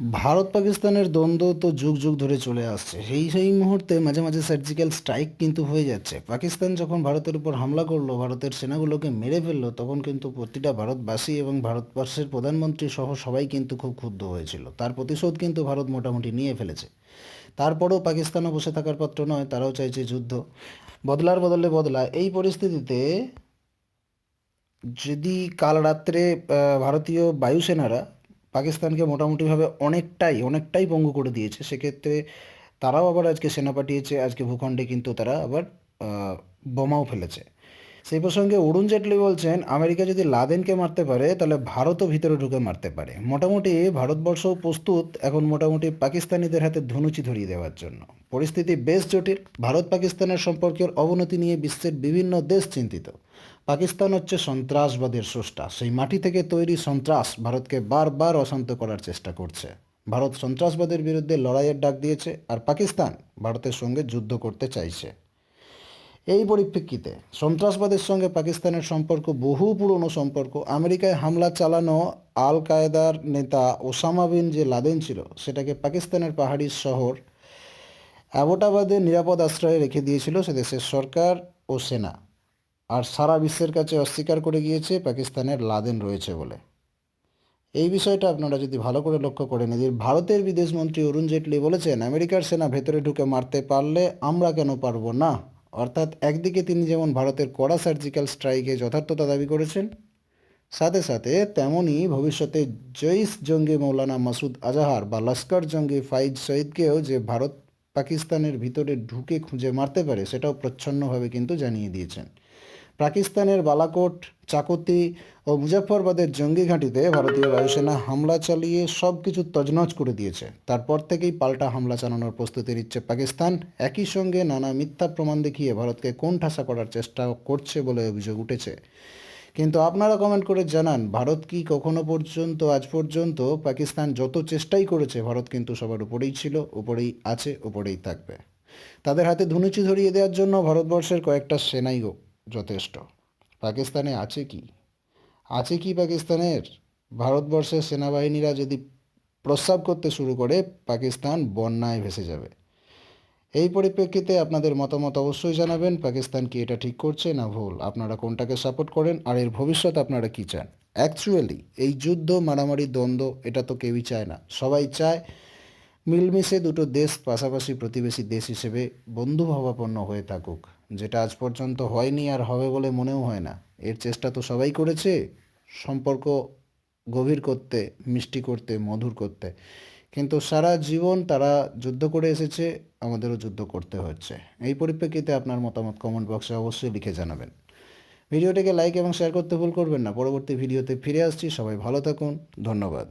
ভারত পাকিস্তানের দ্বন্দ্ব তো যুগ যুগ ধরে চলে আসছে। সেই সেই মুহূর্তে মাঝে মাঝে সার্জিক্যাল স্ট্রাইক কিন্তু হয়ে যাচ্ছে। পাকিস্তান যখন ভারতের উপর হামলা করল, ভারতের সেনাগুলোকে মেরে ফেলল, তখন কিন্তু প্রতিটা ভারতবাসী এবং ভারতবর্ষের প্রধানমন্ত্রী সহ সবাই কিন্তু খুব ক্ষুব্ধ হয়েছিল। তার প্রতিশোধ কিন্তু ভারত মোটামুটি নিয়ে ফেলেছে। তারপরেও পাকিস্তানও বসে থাকার পাত্র নয়, তারাও চাইছে যুদ্ধ। বদলার বদলে বদলা। এই পরিস্থিতিতে যদি কাল রাত্রে ভারতীয় বায়ুসেনারা পাকিস্তানকে মোটামুটিভাবে অনেকটাই অনেকটাই পঙ্গু করে দিয়েছে। সেক্ষেত্রে তারাও আবার আজকে সেনা পাঠিয়েছে, আজকে ভূখণ্ডে কিন্তু তারা আবার বোমাও ফেলেছে। সেই প্রসঙ্গে অরুণ জেটলি বলছেন, আমেরিকা যদি লাদেনকে মারতে পারে, তাহলে ভারতও ভিতরে ঢুকে মারতে পারে। মোটামুটি ভারতবর্ষ প্রস্তুত এখন মোটামুটি পাকিস্তানিদের হাতে ধনুচি ধরিয়ে দেওয়ার জন্য। পরিস্থিতি বেশ জটিল। ভারত পাকিস্তানের সম্পর্কের অবনতি নিয়ে বিশ্বের বিভিন্ন দেশ চিন্তিত। পাকিস্তান হচ্ছে সন্ত্রাসবাদের স্রষ্টা। সেই মাটি থেকে তৈরি সন্ত্রাস ভারতকে বারবার অশান্ত করার চেষ্টা করছে। ভারত সন্ত্রাসবাদের বিরুদ্ধে লড়াইয়ের ডাক দিয়েছে আর পাকিস্তান ভারতের সঙ্গে যুদ্ধ করতে চাইছে। এই পরিপ্রেক্ষিতে সন্ত্রাসবাদের সঙ্গে পাকিস্তানের সম্পর্ক, বহু পুরনো সম্পর্ক, আমেরিকায় হামলা চালানো আল কায়েদার নেতা ওসামা বিন যে লাদেন ছিল, সেটাকে পাকিস্তানের পাহাড়ি শহর অ্যাবোটাবাদে নিরাপদ আশ্রয়ে রেখে দিয়েছিল সে দেশের সরকার ও সেনা। আর সারা বিশ্বের কাছে অস্বীকার করে গিয়েছে পাকিস্তানের লাদেন রয়েছে বলে। এই বিষয়টা আপনারা যদি ভালো করে লক্ষ্য করেন এদের ভারতের বিদেশমন্ত্রী অরুণ জেটলি বলেছেন, আমেরিকার সেনা ভেতরে ঢুকে মারতে পারলে আমরা কেন পারব না? অর্থাৎ একদিকে তিনি যেমন ভারতের কড়া সার্জিক্যাল স্ট্রাইকে যথার্থতা দাবি করেছেন, সাথে সাথে তেমনই ভবিষ্যতে জৈশ জঙ্গি মৌলানা মাসুদ আজাহার বা লস্কর জঙ্গি ফাইজ সঈদকেও যে ভারত পাকিস্তানের ভিতরে ঢুকে খুঁজে মারতে পারে, সেটাও প্রচ্ছন্নভাবে কিন্তু জানিয়ে দিয়েছেন। পাকিস্তানের বালাকোট, চাকতি ও মুজাফরবাদের জঙ্গি ঘাঁটিতে ভারতীয় বায়ুসেনা হামলা চালিয়ে সব কিছু তজনজ করে দিয়েছে। তারপর থেকেই পাল্টা হামলা চালানোর প্রস্তুতি নিচ্ছে পাকিস্তান। একই সঙ্গে নানা মিথ্যা প্রমাণ দেখিয়ে ভারতকে কোণঠাসা করার চেষ্টা করছে বলে অভিযোগ উঠেছে। কিন্তু আপনারা কমেন্ট করে জানান, ভারত কি কখনো পর্যন্ত, আজ পর্যন্ত পাকিস্তান যত চেষ্টাই করেছে, ভারত কিন্তু সবার উপরেই ছিল, উপরেই আছে, উপরেই থাকবে। তাদের হাতে ধুনুচি ধরিয়ে দেওয়ার জন্য ভারতবর্ষের কয়েকটা সেনাই যথেষ্ট। পাকিস্তানে আছে কি? আছে কি পাকিস্তানের? ভারতবর্ষের সেনাবাহিনীরা যদি প্রস্রাব করতে শুরু করে, পাকিস্তান বন্যায় ভেসে যাবে। এই পরিপ্রেক্ষিতে আপনাদের মতামত অবশ্যই জানাবেন। পাকিস্তান কি এটা ঠিক করছে না ভুল? আপনারা কোনটাকে সাপোর্ট করেন? আর এর ভবিষ্যৎ আপনারা কি চান? অ্যাকচুয়ালি এই যুদ্ধ, মারামারি, দ্বন্দ্ব, এটা তো কেউই চায় না। সবাই চায় মিলমিশে দুটো দেশ, পাশাপাশি প্রতিবেশী দেশ হিসেবে বন্ধুভাবাপন্ন হয়ে থাকুক। যেটা আজ পর্যন্ত হয়নি আর হবে বলে মনেও হয় না। এর চেষ্টা তো সবাই করেছে, সম্পর্ক গভীর করতে, মিষ্টি করতে, মধুর করতে। কিন্তু সারা জীবন তারা যুদ্ধ করে এসেছে, আমাদেরও যুদ্ধ করতে হচ্ছে। এই পরিপ্রেক্ষিতে আপনার মতামত কমেন্ট বক্সে অবশ্যই লিখে জানাবেন। ভিডিওটিকে লাইক এবং শেয়ার করতে ভুল করবেন না। পরবর্তী ভিডিওতে ফিরে আসছি। সবাই ভালো থাকুন। ধন্যবাদ।